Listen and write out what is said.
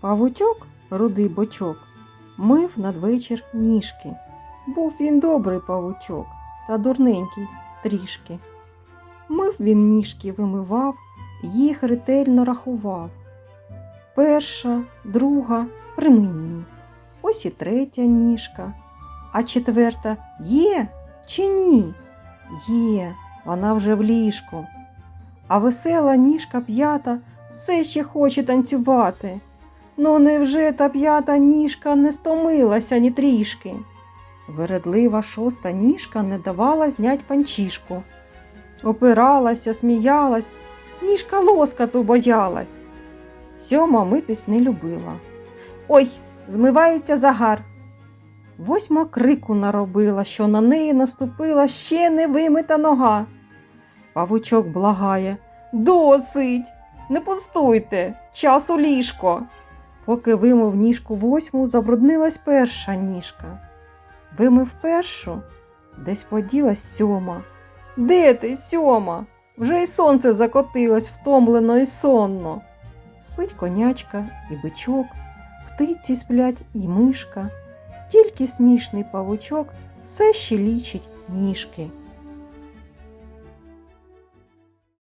Павучок, рудий бочок, мив надвечір ніжки. Був він добрий павучок та дурненький трішки. Мив він ніжки, вимивав, їх ретельно рахував. Перша, друга при мені. Ось і третя ніжка. А четверта є чи ні? Є, вона вже в ліжку. А весела ніжка п'ята все ще хоче танцювати. Ну невже та п'ята ніжка не стомилася ні трішки? Вередлива шоста ніжка не давала знять панчішку. Опиралася, сміялась, ніжка лоскату боялась. Сьома митись не любила. Ой, змивається загар. Восьма крику наробила, що на неї наступила ще не вимита нога. Павучок благає Досить, не пустуйте, час у ліжко. Поки вимив ніжку восьму, забруднилась перша ніжка. Вимив першу, десь поділась сьома. Де ти, сьома? Вже й сонце закотилось втомлено і сонно. Спить конячка і бичок, птиці сплять і мишка, тільки смішний павучок все ще лічить ніжки.